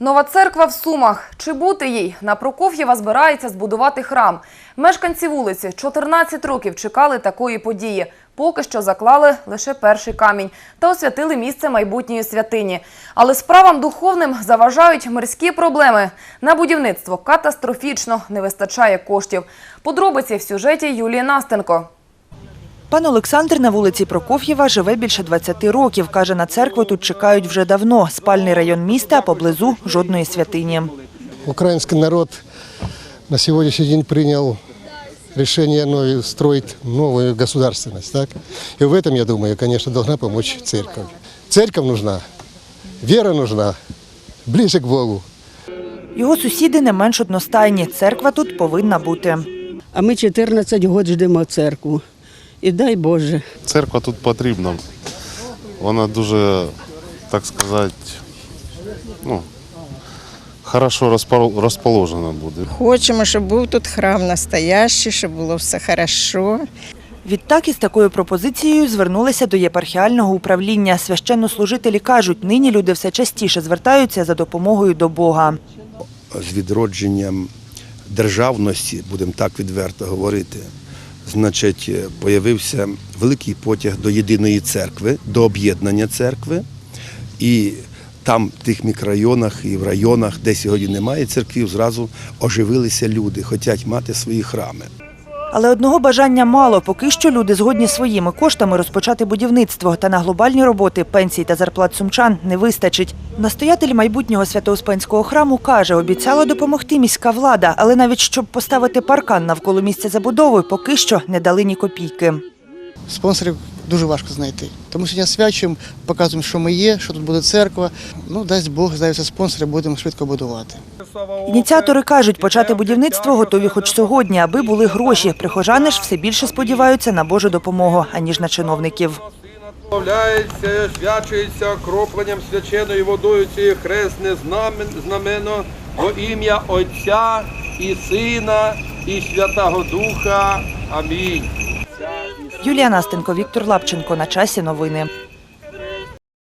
Нова церква в Сумах. Чи бути їй? На Прокоф'єва збирається збудувати храм. Мешканці вулиці 14 років чекали такої події. Поки що заклали лише перший камінь та освятили місце майбутньої святині. Але справам духовним заважають мирські проблеми. На будівництво катастрофічно не вистачає коштів. Подробиці в сюжеті Юлії Настенко. Пан Олександр на вулиці Прокоф'єва живе більше 20 років. Каже, на церкву тут чекають вже давно. Спальний район міста, а поблизу жодної святині. Украинский народ на сегодняшний день принял решение ну, строить новую государственность. Так? И в этом, я думаю, конечно, должна помочь церковь. Церковь нужна, вера нужна, ближе к Богу. Його сусіди не менш одностайні. Церква тут повинна бути. А ми 14 років ждемо церкву. І дай Боже. Церква тут потрібна. Вона дуже, так сказати, ну, хорошо розпо- розположена буде. Хочемо, щоб був тут храм настоящий, щоб було все хорошо. Відтак із такою пропозицією звернулися до єпархіального управління. Священнослужителі кажуть, нині люди все частіше звертаються за допомогою до Бога. з відродженням державності, будемо так відверто говорити, значить, е, появився великий потяг до єдиної церкви, до об'єднання церкви. І там, в тих мікрорайонах і в районах, де сьогодні немає церквів, зразу оживилися люди, хочуть мати свої храми. Але одного бажання мало. Поки що люди згодні своїми коштами розпочати будівництво. Та на глобальні роботи пенсій та зарплат сумчан не вистачить. Настоятель майбутнього Свято-Успенського храму каже, обіцяла допомогти міська влада, але навіть щоб поставити паркан навколо місця забудови, поки що не дали ні копійки. Спонсорів дуже важко знайти. Тому сьогодні свячуємо, показуємо, що ми є, що тут буде церква. Ну, дасть Бог, з'являться спонсори, будемо швидко будувати. Ініціатори кажуть, почати будівництво готові хоч сьогодні, аби були гроші. Прихожани ж все більше сподіваються на Божу допомогу, аніж на чиновників. Славляється, свячується окропленням свяченою водою цієї хресне знамен- знамено во ім'я Отця і Сина і Святого Духа. Амінь. Юлія Настенко, Віктор Лапченко. На часі новини.